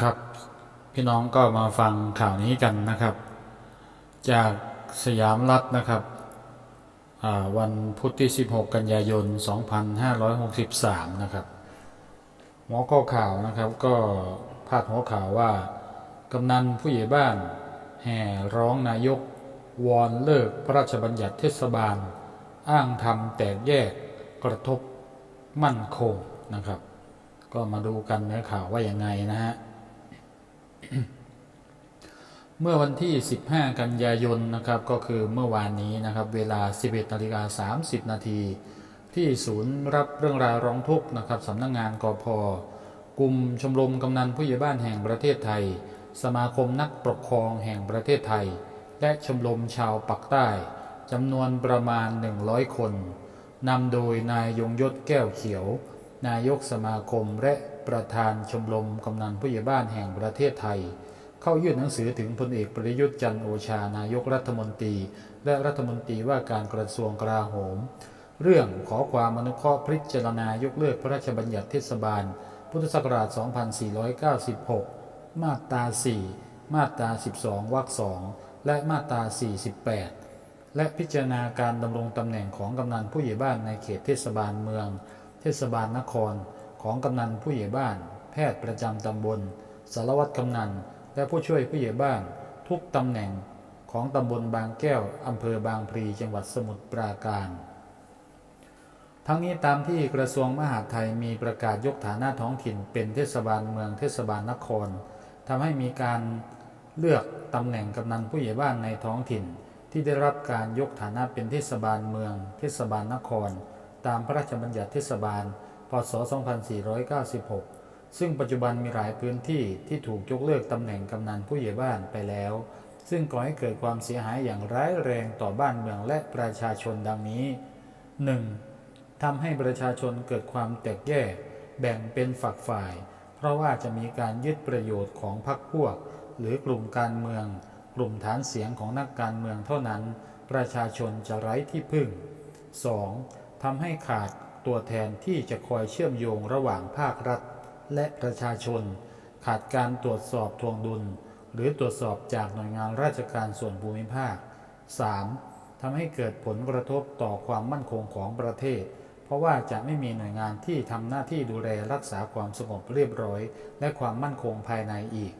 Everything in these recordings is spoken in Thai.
ครับ พี่น้องก็มาฟังข่าวนี้กันนะครับ จากสยามรัฐนะครับวันพุธที่ 16 กันยายน 2563 นะครับหัวข้อข่าวนะครับก็พาดหัวข่าวว่ากำนันผู้ใหญ่บ้าน แห่ร้องนายก วอนเลิกพระราชบัญญัติเทศบาล อ้างทำแตกแยกกระทบมั่นคงนะครับ ก็มาดูกันเนื้อข่าวว่าอย่างไงนะฮะ เมื่อวันที่ 15 กันยายนนะครับก็คือเมื่อวานนี้นะครับ เวลา 11นาฬิกา30 นาทีที่ศูนย์รับเรื่องราวร้องทุกข์นะครับสำนักงงานกอพกลุ่มชมรมกำนันผู้ใหญ่บ้านแห่งประเทศไทย สมาคมนักปกครองแห่งประเทศไทย และชมรมชาวปักใต้จำนวนประมาณ 100 คนนำโดยนายยงยศแก้วเขียว นายกสมาคมและ ประธานชมรมกำนันผู้ใหญ่บ้านแห่งประเทศไทย เข้ายื่นหนังสือถึงพลเอกประยุทธ์จันโอชานายกรัฐมนตรี และรัฐมนตรีว่าการกระทรวงกลาโหม เรื่องขอความอนุเคราะห์พิจารณายกเลิกพระราชบัญญัติเทศบาล พุทธศักราช 2496 มาตรา 4 มาตรา 12 วรรค2และมาตรา 48 และพิจารณาการดำรงตำแหน่งของกำนันผู้ใหญ่บ้านในเขตเทศบาลเมือง เทศบาลนคร ของกำนันผู้ใหญ่บ้าน แพทย์ประจำตำบล สารวัตรกำนัน และผู้ช่วยผู้ใหญ่บ้าน ทุกตำแหน่งของตำบลบางแก้วอำเภอบางพลีจังหวัดสมุทรปราการ ทั้งนี้ตามที่กระทรวงมหาดไทยมีประกาศยกฐานะท้องถิ่นเป็นเทศบาลเมืองเทศบาลนครทำให้มีการเลือกตำแหน่งกำนันผู้ใหญ่บ้านในท้องถิ่น ที่ได้รับการยกฐานะเป็นเทศบาลเมือง เทศบาลนคร ตามพระราชบัญญัติเทศบาล พศ 2496 ซึ่งปัจจุบันมีหลายพื้นที่ที่ถูกยกเลิกตำแหน่งกำนันผู้ใหญ่บ้านไปแล้ว ซึ่งก่อให้เกิดความเสียหายอย่างร้ายแรงต่อบ้านเมืองและประชาชนดังนี้ 1. ทำให้ประชาชนเกิดความแตกแยก แบ่งเป็นฝักฝ่าย เพราะว่าจะมีการยึดประโยชน์ของพรรคพวก หรือกลุ่มการเมือง กลุ่มฐานเสียงของนักการเมืองเท่านั้น ประชาชนจะไร้ที่พึ่ง 2. ทำให้ขาด ตัวแทนที่จะคอยเชื่อมโยงระหว่างภาครัฐ และประชาชน ขาดการตรวจสอบทวงดุล หรือตรวจสอบจากหน่วยงานราชการส่วนภูมิภาค 3. ทำให้เกิดผลกระทบต่อความมั่นคงของประเทศ เพราะว่าจะไม่มีหน่วยงานที่ทำหน้าที่ดูแลรักษาความสงบเรียบร้อย และความมั่นคงภายในอีก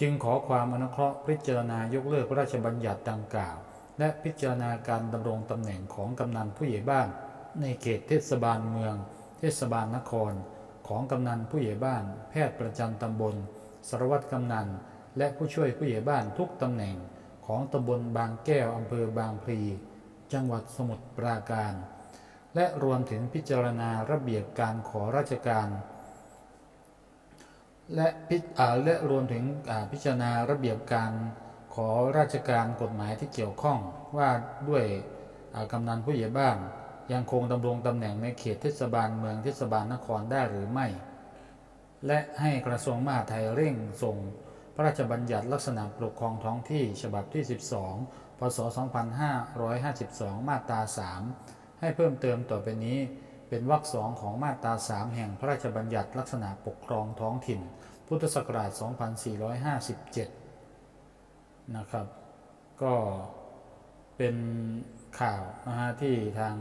จึงขอความอนุเคราะห์พิจารณายกเลิกพระราชบัญญัติดังกล่าว และพิจารณาการดำรงตำแหน่งของกำนันผู้ใหญ่บ้าน ในเขตเทศบาลเมือง เทศบาลนคร ของกำนันผู้ใหญ่บ้าน แพทย์ประจำตำบล สารวัตรกำนัน และผู้ช่วยผู้ใหญ่บ้านทุกตำแหน่ง ของตำบลบางแก้วอำเภอบางพลี จังหวัดสมุทรปราการ และรวมถึงพิจารณาระเบียบการขอราชการและพิอ่าและรวมถึงพิจารณาระเบียบการขอราชการกฎหมายที่เกี่ยวข้องว่าด้วยกำนันผู้ใหญ่บ้าน ยังคงดำรงตำแหน่งในเขตเทศบาลเมืองเทศบาลนครได้หรือไม่ และให้กระทรวงมหาดไทยเร่งส่ง พระราชบัญญัติลักษณะปกครองท้องที่ฉบับที่ 12 พศ 2552 มาตรา 3 ให้เพิ่มเติมต่อไปนี้เป็นวรรคสองของมาตรา 3 แห่งพระราชบัญญัติลักษณะปกครองท้องถิ่น พุทธศักราช 2457 นะครับ ก็เป็นข่าวนะฮะที่ทาง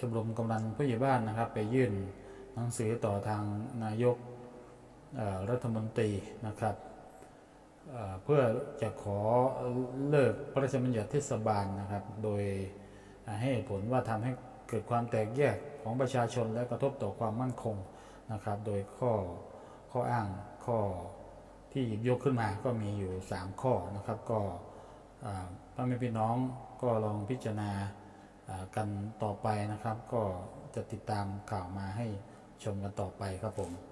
ชมรมกำนันผู้ใหญ่บ้านนะครับ ไปยื่นหนังสือต่อทางนายกรัฐมนตรีนะครับเพื่อจะขอเลิกพระราชบัญญัติเทศบาลนะครับ โดยให้ผลว่าทำให้เกิดความแตกแยกของประชาชนและกระทบต่อความมั่นคงนะครับ โดยข้อข้ออ้างข้อที่หยิบยกขึ้นมาก็มีอยู่ 3 ข้อนะครับ ก็พ่อแม่พี่น้องก็ลองพิจารณา กันต่อไปนะครับ ก็จะติดตามข่าวมาให้ชมกันต่อไปครับผม